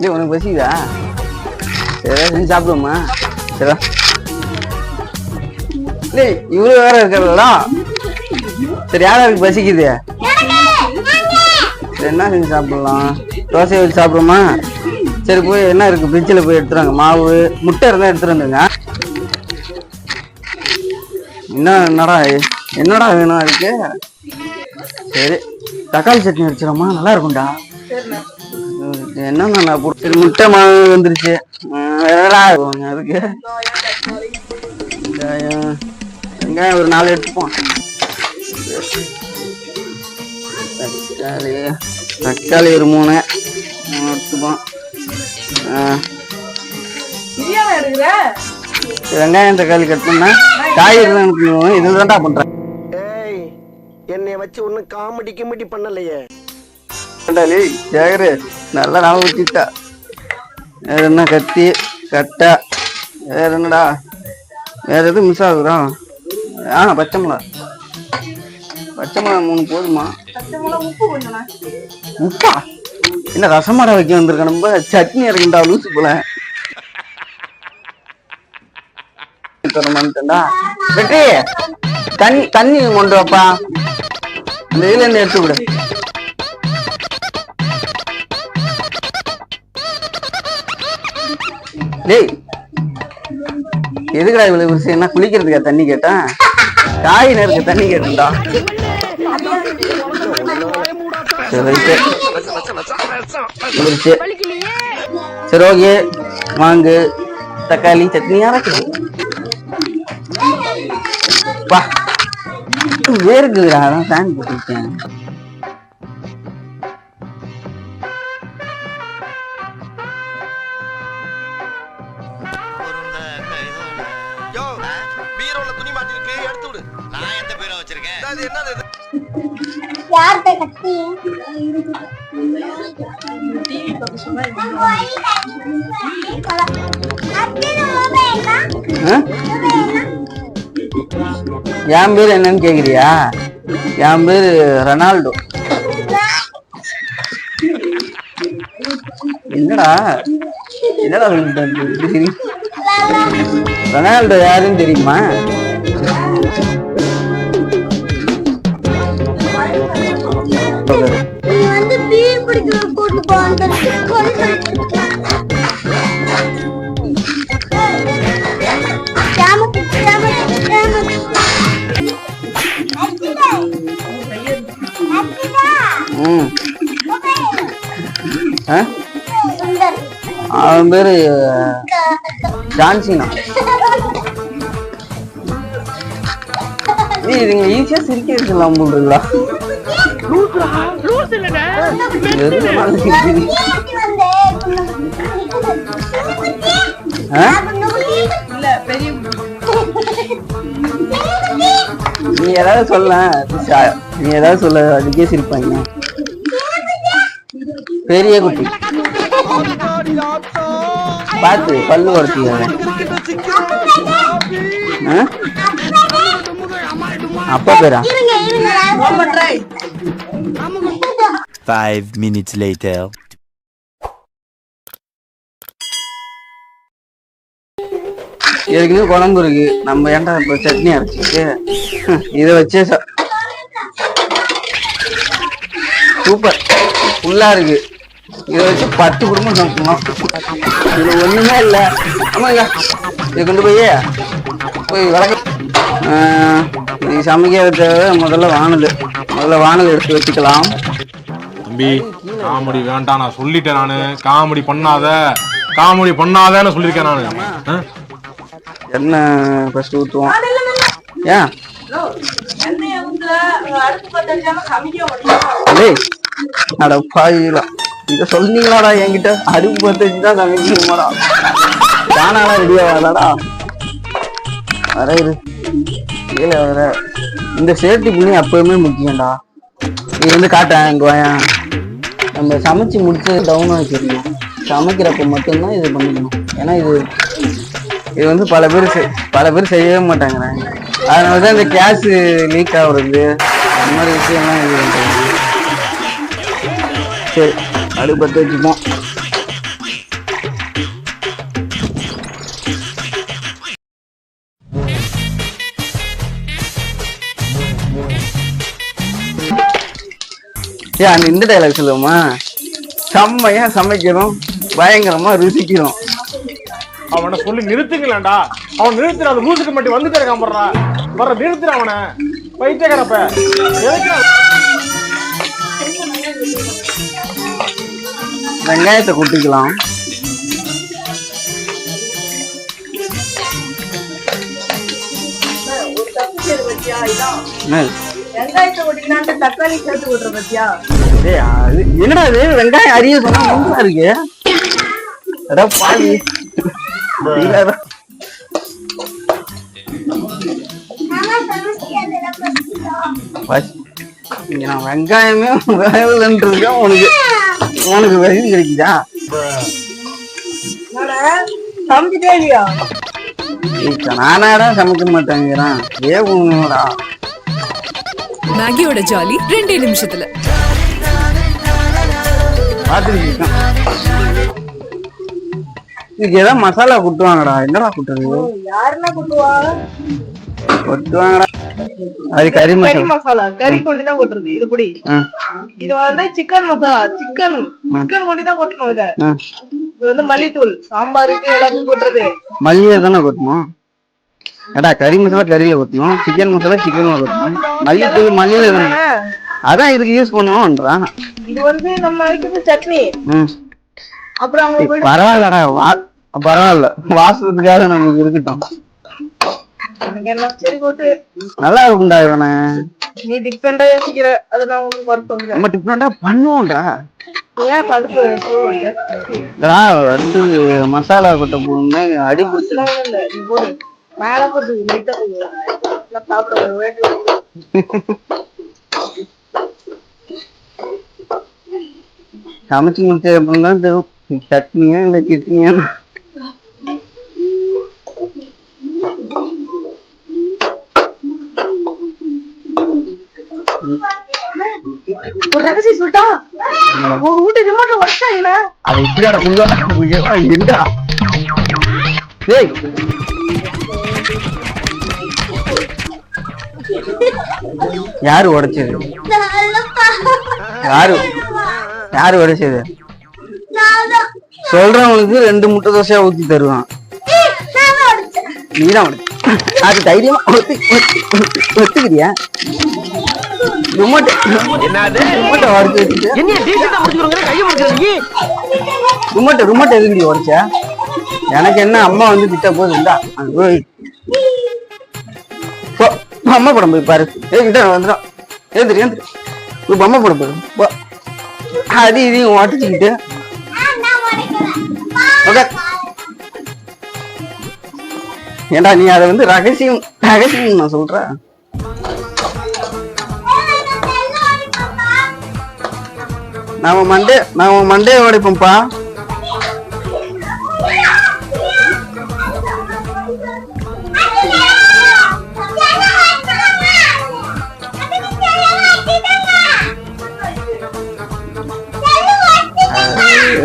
இல்லை உனக்கு பசிக்குதா சரி செஞ்சு சாப்பிடுவோமா சரி இல்லை இவ்வளோ வேற இருக்கிறதா சரி யார் யாருக்கு பசிக்குது சரி என்ன செஞ்சு சாப்பிடலாம் தோசையை வச்சு சாப்பிடுமா சரி போய் என்ன இருக்கு ஃப்ரிட்ஜில் போய் எடுத்துருவாங்க மாவு முட்டை இருந்தால் எடுத்துட்டு வந்துங்க என்ன என்னடா என்னடா வேணும் அதுக்கு? சரி தக்காளி சட்னி வச்சிடமா நல்லா இருக்கும்டா. என்னண்ணா சரி முட்டை மாவு வந்துருச்சு. அதுக்கு. வெங்காயம். வெங்காயம் ஒரு நாலு எடுத்துப்போம். தக்காளி. தக்காளி ஒரு மூணு. மூணு எடுத்துப்போம். வெங்காயம் தக்காளி கட் பண்ணா காய்கறி தான் எனக்கு இதில் தான்டா பண்ணுறேன் ஏய் என்னைய வச்சு ஒன்னும் காமெடி கிமெடி பண்ணலையே. ஜாகரு. நல்லா நாள் ஊற்றிட்டா வேற என்ன கத்தி கட்டை வேற என்னடா? வேற எதுவும் மிஸ் ஆகுதா? ஆ பச்சை மிளகா. பச்சை மிளகா மூணு போதுமா உப்பு என்ன ரசமடை வைக்க வந்திருக்க? நம்ம சட்னி இறக்கிண்டா லூசு போல. தரமாட்டா வெற்றி தண்ணி தண்ணி கொண்டு வாப்பா. அந்த இதுல இருந்து எடுத்து விடு. டேய் எதுக்குடா இவ்வளவு விஷயம் என்ன குளிக்கிறதுக்கா தண்ணி கேட்டேன் காய் நேருக்கு தண்ணி கேட்டா சரி ஓகே. வாங்கு தக்காளி சட்னி இருக்குது வா. வேர்க்குதுடா அதான் ஃபேன் போட்டுருக்கேன். என்னது இது? யார்கிட்ட கத்தி? டிவி பார்க்க சொன்னா ஆ? என் பேர் என்னன்னு கேக்குறியா? என் பேர் ரொனால்டோ. என்னடா? என்னடா? ரொனால்டோ யாருன்னு தெரியுமா? சுந்தர் அவன் பேரு ஜான்சினா ஏய் இதுங்க ஈஸியா சிரிக்க வச்சிடலாம் போடுறீங்களா இல்ல. பெரிய நீ ஏதாவது சொல்ல. நீ ஏதாவது சொல்ல. அதுக்கே சிரிப்பாங்க. பெரிய குட்டி. பார்த்து பல்லு உடச்சிக்கிறேன் அப்பா பேரா? Five minutes later. ஏற்கனவே குழம்பு இருக்கு. நம்ம ஏன்டா இப்போ சட்னி அரைச்சிட்டு? இதை வச்சே ச- சூப்பர். ஃபுல்லா இருக்கு. இதை வச்சு பத்து குடும்பம் சாப்பிடலாம் இது ஒண்ணுமே இல்லை. ஆமாங்க. இதை கொண்டு போய் போய் வளர்க்க நீ சமைக்க முதல்ல வானது முதல்ல வானல் எடுத்து வச்சுக்கலாம். தம்பி காமெடி வேண்டாம் நான் சொல்லிட்டேன் நானு. காமெடி பண்ணாத. காமெடி பண்ணாதேன்னு சொல்லியிருக்கேன் நானு? எண்ணெய் ஃபர்ஸ்ட் ஊற்றுவோம் ஏன் அட பாவிகளா. இத சொன்னீங்களாடா என்கிட்ட? அடுப்பு பத்த வச்சு தான் சமைக்கணுமாடா தானாடா ரெடி ஆகாதாடா. வர இரு. கீழே வர. இந்த சேஃப்டி புள்ளி எப்பவுமே முக்கியம்டா. இது வந்து காட்டுறேன் இங்கே வாயேன் நம்ம சமைச்சு முடிச்சு டவுன் வச்சுருக்கோம். சமைக்கிறப்ப மட்டும்தான் இது பண்ணிக்கணும். ஏன்னா இது இது வந்து பல பேர் செய்- பல பேர் செய்யவே மாட்டாங்கிறாங்க அதனால தான் இந்த கேஸ் லீக் ஆகுறது. அந்த மாதிரி விஷயம்லாம் இது பண்றாங்க சரி அடுப்பு வச்சுப்போம் ஏ அந்த இந்த டைலாக் சொல்லுவோமா? செம்மையா சமைக்கிறோம் பயங்கரமா ருசிக்கிறோம் அவனை சொல்லி நிறுத்துங்களேன்டா. அவன் நிறுத்துற அந்த லூசுக்கு மட்டும் வந்துட்டே இருக்கான் போடுறா வர நிறுத்துற அவனை. பைத்தியக்காரப்ப எதுக்கு வெங்காயத்தை கொட்டிக்கலாம். என்ன? வெங்காயத்தை ஓட்டிக்கலான்ட்டு தக்காளி சேர்த்து விட்டுற பத்தியா? டேய், அது என்னடா இது? வெங்காயம் அரிய சொன்னா மூணா இருக்கு. அட பாவி. இங்க நான் வெங்காயமே வேகலன்றது உனக்கு உனக்கு வசதி கிடைக்குதா? சமைச்சிட்டே இல்லையா? நானாடா சமைக்க மாட்டேங்கிறான். ஏடா மேகியோட ஜாலி ரெண்டே நிமிஷத்துல. இதுக்கு ஏதாவது மசாலா குட்டுவாங்கடா. என்னடா குட்டுறது? யாருன்னா கொட்டுவா கொட்டுவாங்கடா. அது கறி மசாலா. கறி கொண்டு தான் கொட்டுறது. இது புடி. இது வந்து சிக்கன் மசாலா. சிக்கன் சிக்கன் கொண்டு தான் கொட்டணும் இத. இது வந்து மல்லித்தூள் சாம்பாருக்கு எல்லாத்தையும் கொட்டுறது. மல்லியை தானே கொட்டணும்? ஏடா கறி மசாலா கறியில கொட்டணும் சிக்கன் மசாலா சிக்கன்ல கொட்டணும் மல்லித்தூள் மல்லியில தானே அதான் இதுக்கு யூஸ் பண்ணுவோம்ன்றான் இது வந்து நம்ம வைக்கிறது சட்னி. அப்புறம் பரவாயில்லடா பரவாயில்ல. வாசத்துக்காக நமக்கு இருக்கட்டும். நல்லா இருக்கும்டா இவனை. நீ டிஃபரெண்டா யோசிக்கிற. அது நான் உங்களுக்கு பண்றேன். நம்ம டிஃப்ரெண்டா பண்ணுவோம்டா. ஏன் இதா வந்து மசாலா கொட்டை போடணும்னா அடி பிடிச்சி வேண்டிய சமைச்சு முடிச்ச அப்புறம் தான் சட்னியா இல்லை கிட்னியா ஒரு ரகசியம் சொல்லிட்டா? யாரு உடைச்சது. யாரு? யாரு உடைச்சது. சொல்றவனுக்கு ரெண்டு முட்டை தோசையா ஊத்தி தருவான். நீதான் அது தைரியமா ஒத்து ஒத்து ஒத்து ஒத்துக்கிறியா? எனக்கு என்ன அம்மா வந்து திட்ட போது போ அம்மா படம் போய் பாரு. ஏய் கிட்ட வந்துடும் ஏந்திரி ஏந்திரி. போய் அம்மா படம் போயிடும் அது இதையும் உடச்சிக்கிட்டு ஓகே ஏண்டா நீ அதை வந்து ரகசியம் ரகசியம் நான் சொல்றேன் நான் நாம மண்டே நாம மண்டே உடைப்போம்ப்பா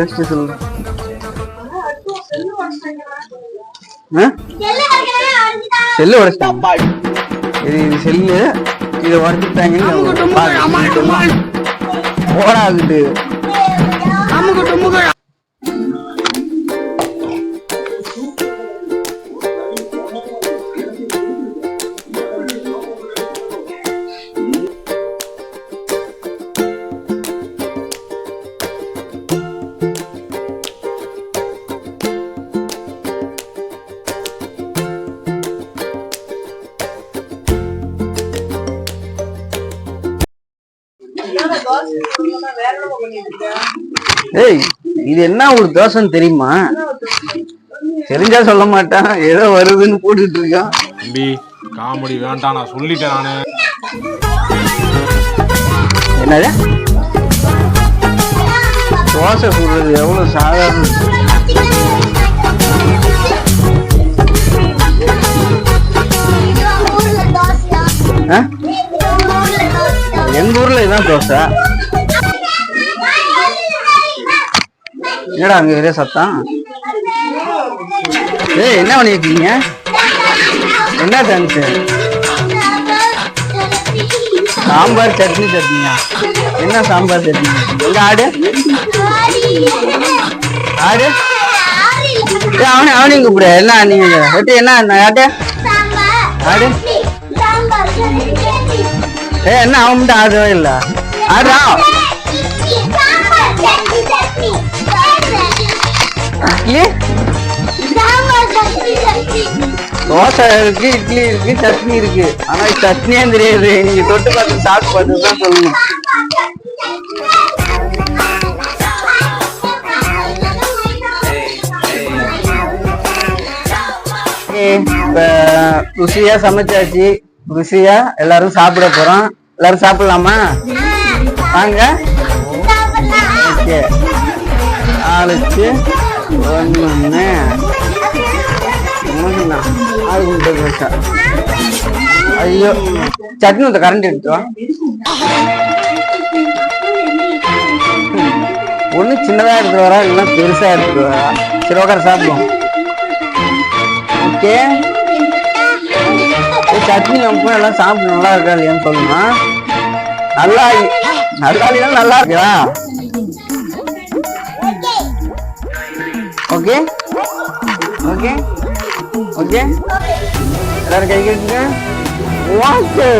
வேஸ்ட் சொல்லு? செல்லு உடைச்சிட்டாங்க இது இது செல்லு. இதை உடைச்சிட்டாங்கன்னு போடாதுட்டு. ஏய் இது என்ன ஒரு தோசைன்னு தெரியுமா? தெரிஞ்சா சொல்ல மாட்டான். ஏதோ வருதுன்னு போட்டுட்டு இருக்கான். தம்பி காமெடி வேண்டாம் நான் சொல்லிட்டேன் நானு. என்னது? தோசை சுடுறது எவ்வளவு சாதாரண விஷயம். ஊர்ல இதான் தோசை. என்னடா அங்க ஒரே சத்தம்? ஏய் என்ன பண்ணிருக்கீங்க? என்ன டான்ஸ் சாம்பார் சட்னி சட்னியா? என்ன சாம்பார் சட்னி? எங்க ஆடு? ஆடு? அவனே அவனையும் கூப்பிடு. என்ன நீங்க வெட்டி என்ன என்ன ஆடு? ஏ என்ன அவன் மட்டும் ஆடவே இல்ல. ஆடுறா. இட்லி? தோசை இருக்கு இட்லி இருக்கு சட்னி இருக்கு. ஆனா சட்னியே தெரியாது. நீங்க தொட்டு பார்த்து சாப்பிட்டு பார்த்து தான் சொல்லணும். ருசியா சமைச்சாச்சு. ருசியா எல்லாரும் சாப்பிட போறோம். எல்லாரும் சாப்பிடலாமா? வாங்க. ஓகே ஆளுக்கு ஒன்று ஐயோ. சட்னி இந்த கரண்ட் எடுத்து ஒன்று சின்னதாக சின்னதா எடுத்துட்டு வரா இல்லைன்னா பெருசா எடுத்துட்டு வரா. சரி உட்கார சாப்பிடுவோம். ஓகே? சட்னி உப்பு எல்லாம் சாப்பிட்டு நல்லா இருக்கா இல்லையான்னு சொல்லுமா. நல்லா நல்லா இல்லையா நல்லா இருக்கா? ஓகே? ஓகே? ஓகே? எல்லாரும் கை கட்டுங்க ஓகே.